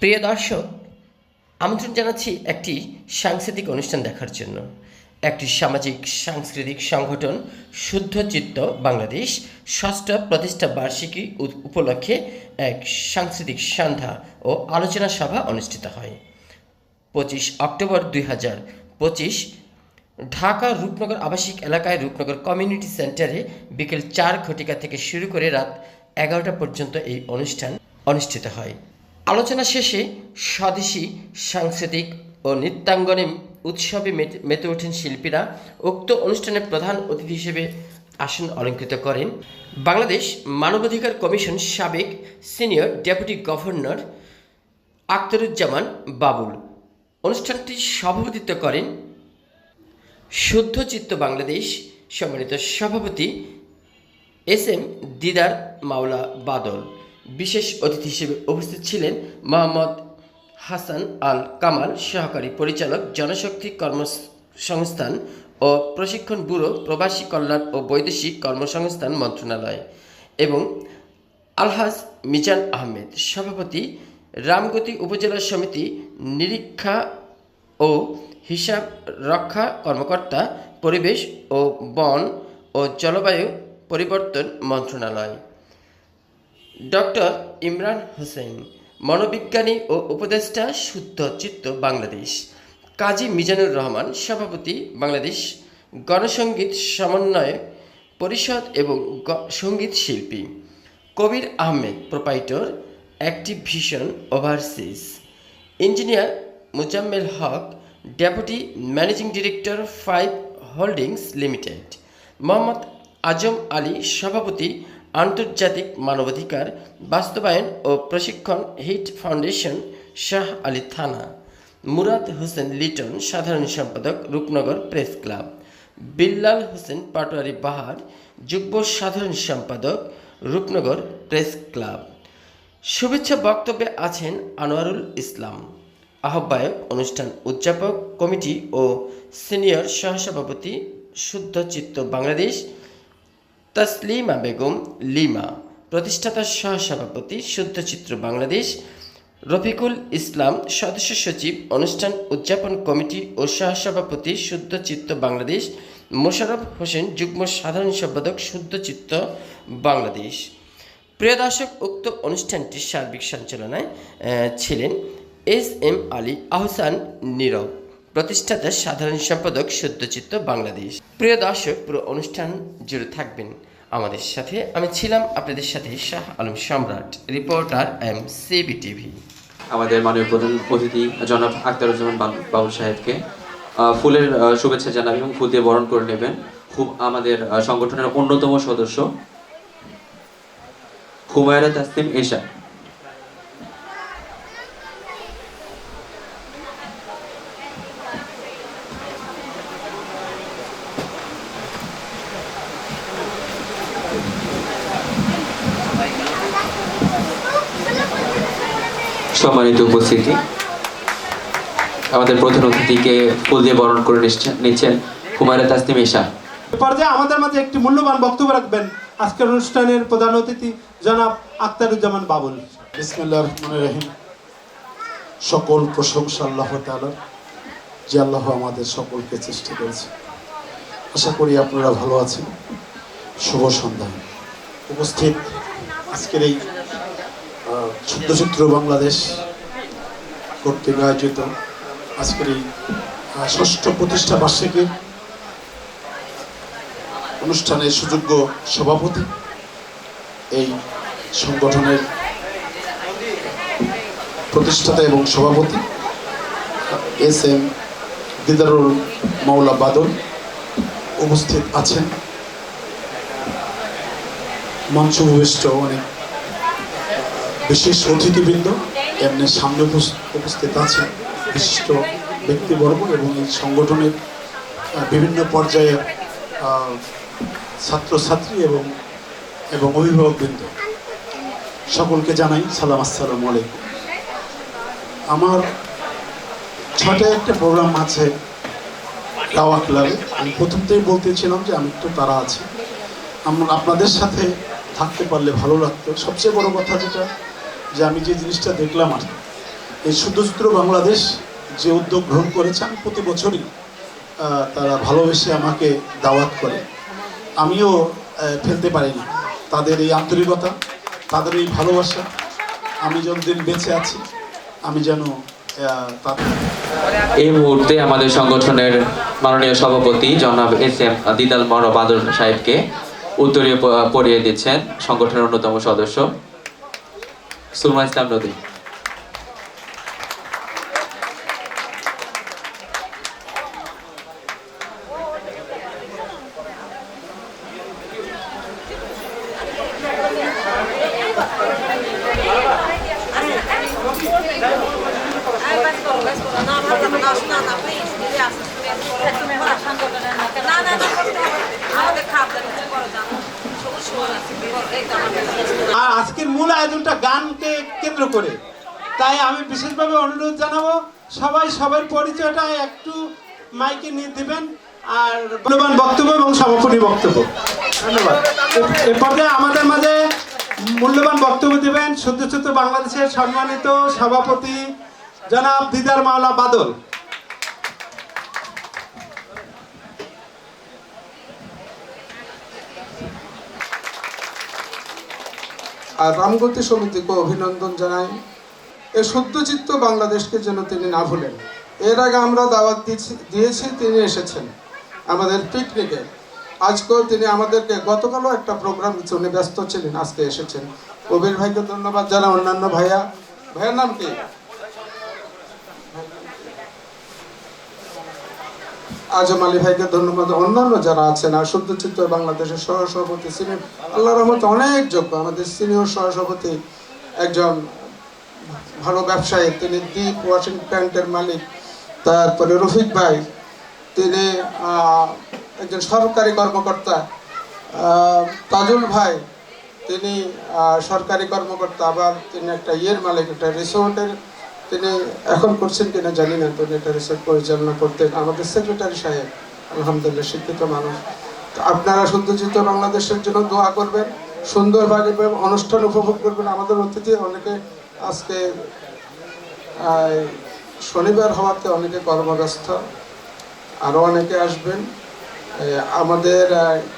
প্রিয় দর্শক, আমন্ত্রণ জানাচ্ছি একটি সাংস্কৃতিক অনুষ্ঠান দেখার জন্য। একটি সামাজিক সাংস্কৃতিক সংগঠন শুদ্ধ চিত্ত বাংলাদেশ, ষষ্ঠ প্রতিষ্ঠা বার্ষিকী উপ- উপলক্ষে এক সাংস্কৃতিক সন্ধ্যা ও আলোচনা সভা অনুষ্ঠিত হয়। পঁচিশ অক্টোবর দুই হাজার পঁচিশ, ঢাকা রূপনগর আবাসিক এলাকায় রূপনগর কমিউনিটি সেন্টারে বিকেল চার ঘটিকা থেকে শুরু করে রাত এগারোটা পর্যন্ত এই অনুষ্ঠান অনুষ্ঠিত হয়। আলোচনা শেষে স্বদেশী, সাংস্কৃতিক ও নৃত্যাঙ্গনে উৎসবে মেতে- ওঠেন শিল্পীরা। উক্ত অনুষ্ঠানে প্রধান অতিথি হিসেবে আসন অলঙ্কৃত করেন বাংলাদেশ মানবাধিকার কমিশন সাবেক senior deputy governor Akhtaruzzaman Babul. অনুষ্ঠানটি সভাপতিত্ব করেন শুদ্ধ চিত্ত বাংলাদেশ সম্মানিত সভাপতি এস এম দিদার মাওলা বাদল। বিশেষ অতিথি হিসেবে উপস্থিত ছিলেন মোহাম্মদ হাসান আল কামাল সহকারী পরিচালক জনশক্তি কর্মসংস্থান ও প্রশিক্ষণ ব্যুরো, প্রবাসী কল্যাণ ও বৈদেশিক কর্মসংস্থান মন্ত্রণালয় এবং আলহাজ মিজান আহমেদ, সভাপতি, রামগতি উপজেলা সমিতি, নিরীক্ষা ও হিসাব রক্ষা কর্মকর্তা, পরিবেশ ও বন ও জলবায়ু পরিবর্তন মন্ত্রণালয়। ডক্টর ইমরান হোসেন, মনোবিজ্ঞানী ও উপদেষ্টা শুদ্ধ চিত্ত বাংলাদেশ, কাজী মিজানুর রহমান, সভাপতি বাংলাদেশ গণসঙ্গীত সমন্বয় পরিষদ এবং সংগীত শিল্পী। Kabir Ahmed, proprietor active vision overseas. Engineer Muzammel Haque, deputy managing director five holdings limited. Mohammad Azam Ali, সভাপতি আন্তর্জাতিক মানবাধিকার বাস্তবায়ন ও প্রশিক্ষণ হিট ফাউন্ডেশন, শাহ আলী থানা। মুরাদ হোসেন লিটন, সাধারণ সম্পাদক, রূপনগর প্রেস ক্লাব। বিল্লাল হোসেন পাটোয়ারি বাহার, যুগ্ম সাধারণ সম্পাদক, রূপনগর প্রেস ক্লাব। শুভেচ্ছা বক্তব্যে আছেন আনোয়ারুল ইসলাম। আহ্বায়ক, অনুষ্ঠান উদযাপক, কমিটি ও সিনিয়র সহসভাপতি শুদ্ধ চিত্ত বাংলাদেশ তসলিমা বেগম লিমা, প্রতিষ্ঠাতা সহসভাপতি শুদ্ধচিত্র বাংলাদেশ, রফিকুল ইসলাম সদস্য সচিব, অনুষ্ঠান উদযাপন কমিটি ও সহসভাপতি শুদ্ধচিত্ত বাংলাদেশ, মোশাররফ হোসেন যুগ্ম সাধারণ সম্পাদক শুদ্ধচিত্ত বাংলাদেশ। প্রিয় দর্শক, উক্ত অনুষ্ঠানটির সার্বিক সঞ্চালনায় ছিলেন এস এম আলী আহসান নীরব। প্রতিষ্ঠাতা সাধারণ সম্পাদক সত্যচিত্ত বাংলাদেশ। প্রিয় দর্শক, পুরো অনুষ্ঠান জুড়ে থাকবেন আমাদের সাথে। আমি ছিলাম আপনাদের সাথে শাহ আলম সম্রাট, রিপোর্টার এম সিবি টিভি। আমাদের মাননীয় প্রধান অতিথি জনাব আখতারুজ্জামান বাবু- বাবুল সাহেবকে ফুলের শুভেচ্ছা জানাবেন এবং ফুল দিয়ে বরণ করে নেবেন। খুব আমাদের সংগঠনের অন্যতম সদস্য হুমায়রা তাসলিম এশা। সম্মানিত উপস্থিতি। আমাদের প্রধান অতিথিকে ফুল দিয়ে বরণ করে নিচ্ছেন- তাসলিম এশা এ পর্যায়ে আমাদের মাঝে একটি মূল্যবান বক্তব্য রাখবেন আজকের অনুষ্ঠানের প্রধান অতিথি জনাব আক্তারুজ্জামান বাবুল। বিসমিল্লাহ রহমান রহিম। সকল প্রশংসা আল্লাহ তাআলার যে আল্লাহ আমাদের সকলকে চেষ্টা করেছে। আশা করি আপনারা ভালো আছেন। শুভ সন্ধ্যা। উপস্থিত আজকের এই শুদ্ধচিত্র বাংলাদেশ কর্তৃক আয়োজিত আজকের এই ষষ্ঠ প্রতিষ্ঠা বার্ষিকীর অনুষ্ঠানের সুযোগ্য সভাপতি এই সংগঠনের প্রতিষ্ঠাতা এবং সভাপতি, এস এম দিদারুল মাওলা বাদল উপস্থিত আছেন। মঞ্চ ভূমিষ্ঠ অনেক বিশেষ অতিথিবৃন্দ এমনি সামনে উপস্থিত আছেন বিশিষ্ট ব্যক্তিবর্গ এবং এই সংগঠনের বিভিন্ন পর্যায়ের আহ, ছাত্রছাত্রী এবং এবং অভিভাবকবৃন্দ। সকলকে জানাই সালাম আসসালামু আলাইকুম। আমার ছটা একটা প্রোগ্রাম আছে দাওয়া ক্লাবে। আমি প্রথম প্রথমতেই বলতেছিলাম যে আমি একটু তারা আছি। আমরা আপনাদের সাথে থাকতে পারলে ভালো লাগতো। সবচেয়ে বড় কথা যেটা যে আমি যে জিনিসটা দেখলাম আর এই শুদ্ধচিত্র বাংলাদেশ যে উদ্যোগ গ্রহণ করেছে, আমি প্রতি বছরই তারা ভালোবেসে আমাকে দাওয়াত করে। আমিও ফেলতে পারিনি। তাদের এই আন্তরিকতা, তাদের এই ভালোবাসা, আমি যতদিন বেঁচে আছি, আমি যেন এই মুহূর্তে আমাদের সংগঠনের মাননীয় সভাপতি জনাব এস এম দিদাল মর বাদল সাহেবকে উত্তরীয় পড়িয়ে দিচ্ছেন সংগঠনের অন্যতম সদস্য। सुरुमा इस्लाम नव्हते আর আজকের মূল আয়োজনটা গানকে কেন্দ্র করে। তাই আমি বিশেষভাবে অনুরোধ জানাব, সবাই সবার পরিচয়টা একটু মাইকে নিয়ে দেবেন আর মূল্যবান বক্তব্য এবং সমাপনী বক্তব্য। ধন্যবাদ। এ- এ পর্যায়ে আমাদের মাঝে মূল্যবান বক্তব্য দেবেন সদ্যচ্যুত বাংলাদেশের সম্মানিত সভাপতি জনাব দিদার মাওলা বাদল। আর রামগতি সমিতিকে অভিনন্দন জানাই। এ সত্যচিত্ত বাংলাদেশকে যেন তিনি না ভুলেন। এর আগে আমরা দাওয়াত দিয়েছি- তিনি এসেছেন আমাদের পিকনিকে। আজকেও তিনি আমাদেরকে গতকালও একটা প্রোগ্রাম উনি ব্যস্ত ছিলেন, আজকে এসেছেন। কবির ভাইকে ধন্যবাদ জানা অন্যান্য ভাইয়া। ভাইয়ের নাম কি? আজম আলী ভাইকে ধন্যবাদ। অন্যান্য যারা আছেন, আর শুদ্ধচিত্র বাংলাদেশের সহসভাপতি সিনিয়র আল্লাহ রহমত অনেক যোগ্য। আমাদের সিনিয়র সহসভাপতি একজন ভালো ব্যবসায়ী, তিনি দীপ ওয়াশিং প্যান্টের মালিক। তারপরে রফিক ভাই, তিনি একজন সরকারি কর্মকর্তা। তাজুল ভাই, তিনি সরকারি কর্মকর্তা, আবার তিনি একটা ইয়ের মালিক, একটা রিসোর্টের তিনি এখন করছেন কিনা জানি না তিনি একটা রিসোর্ট পরিচালনা করতেন। আমাদের সেক্রেটারি সাহেব, আলহামদুলিল্লাহ, শিক্ষিত মানুষ। তো আপনারা শুদ্ধচিত্ত বাংলাদেশের জন্য দোয়া করবেন, সুন্দরভাবে অনুষ্ঠান উপভোগ করবেন। আমাদের অতিথি অনেকে আজকে শনিবার হওয়াতে অনেকে কর্মব্যস্ত আরও অনেকে আসবেন। আমাদের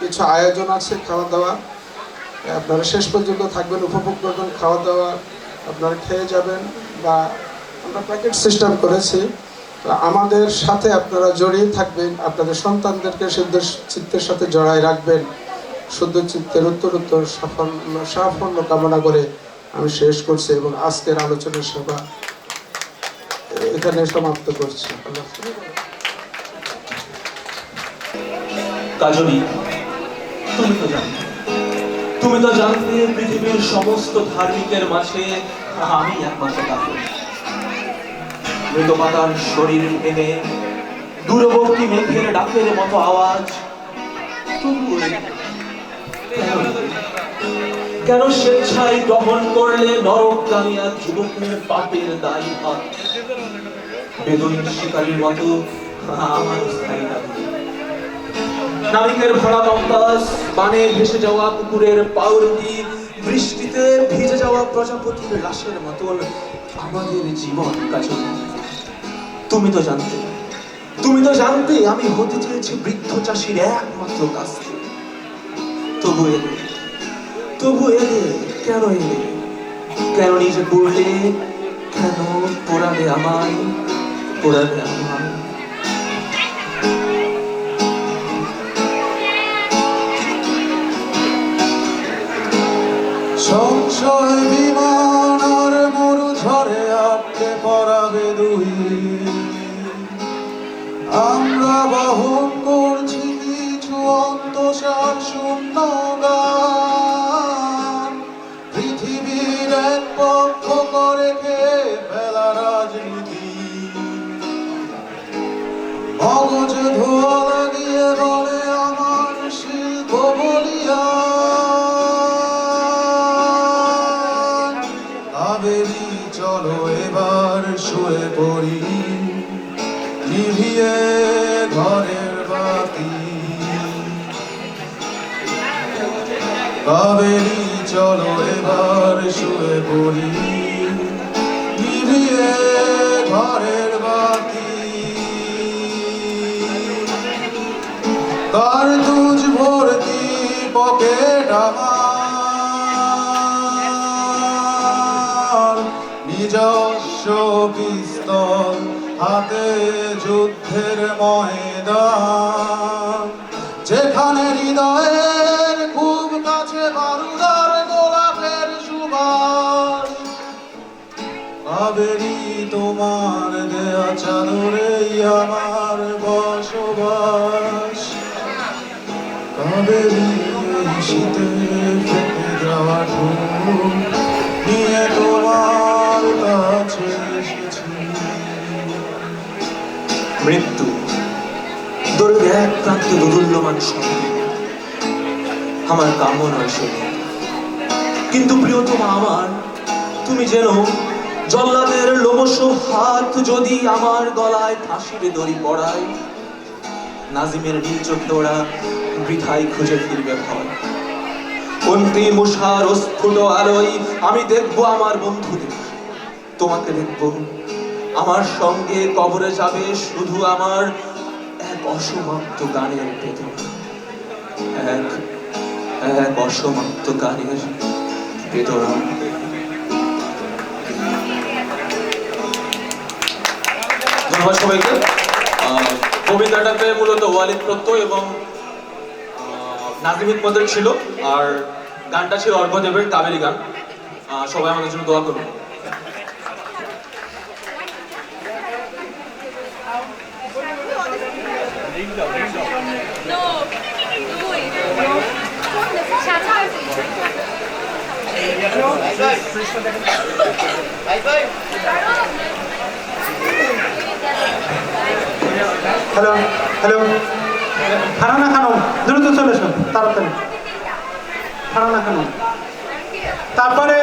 কিছু আয়োজন আছে খাওয়া দাওয়া আপনারা শেষ পর্যন্ত থাকবেন, উপভোগ করবেন খাওয়া দাওয়া আপনারা খেয়ে যাবেন বা আমরা প্যাকেট সিস্টেম করেছি আমাদের সাথে আপনারা জড়িয়ে থাকবেন, আপনাদের সন্তানদেরকে শুদ্ধ চিত্তের সাথে জড়ায় রাখবেন, শুদ্ধ চিত্তের উত্তর সাফল্য সাফল্য কামনা করে আমি শেষ করছি এবং আজকের আলোচনা সভা এখানে সমাপ্ত করছি। কাজলি, তুমি তো তো জানতে পৃথিবীর সমস্ত ধার্মিকের মাঝে আমি একমাত্র কাফের। মৃত মাতার শরীর ভেঙে দূরবর্তী মেঘের ডাকের মতো আওয়াজ। কেন? স্বেচ্ছায় গ্রহণ করলে নরকগামিয়া যুবকের পাপের দায়ী হাত বেদুইন শিকারীর মতো আমার স্থায়ী নাবিকের ভরা কম্পাস বানে ভেসে যাওয়া কুকুরের পাউরুটি, বৃষ্টিতে ভিজে যাওয়া প্রজাপতির লাশের মতন আমাদের জীবন কাজল তুমি তো জানতে। তুমি তো জানতে আমি হতে চেয়েছি বৃদ্ধ চাষির একমাত্র কাজ। তবু এলে তবু এলে, কেন এলে? কেন নিজে বললে, কেন পোড়ালে আমায়? পোড়ালে আমায়? চলো এবার শুয়ে পড়ি। নিভিয়ে ঘরের বাতি। কাবেরি চলো এবার শুয়ে পড়ি। নিভিয়ে নিজস্ব পিস্তল হাতে যুদ্ধের ময়দান। যেখানে হৃদয়ের খুব কাছে বারুদার গোলাপের সুবাস। আবেরি তোমার দেয়া চাদরেই আমার বসবাস। এই শীতে ফেটে যাওয়া ঠোঁট প্রান্তে দোদুল্যমান আমার কাম্য নয় সে কিন্তু প্রিয়তমা আমার, তুমি যেন জল্লাদের লোমস হাত যদি আমার গলায় ফাঁসির দড়ি পড়ায়, নাজিমের নীল চোখে ওরা বৃথায় খুঁজে ফিরবে ভয়। অন্তিম উষার স্ফুট আলোয় আমি দেখব আমার বন্ধুদের। তোমাকে দেখব। আমার সঙ্গে কবরে যাবে শুধু আমার অসমাপ্ত গানের বেদনা এক এক অসমাপ্ত গানের বেদনা ধন্যবাদ সবাইকে। কবিতাটাতে মূলত ওয়ালিদ প্রত্যয় এবং নাজিম হিকমতের ছিল, আর গানটা ছিল অর্ঘদেবের কাবেরি গান। সবাই আমাদের জন্য দোয়া করুন। হ্যালো হ্যালো ফারানা খানম দ্রুত চলে এসো তাড়াতাড়ি ফারানা খানম তারপরে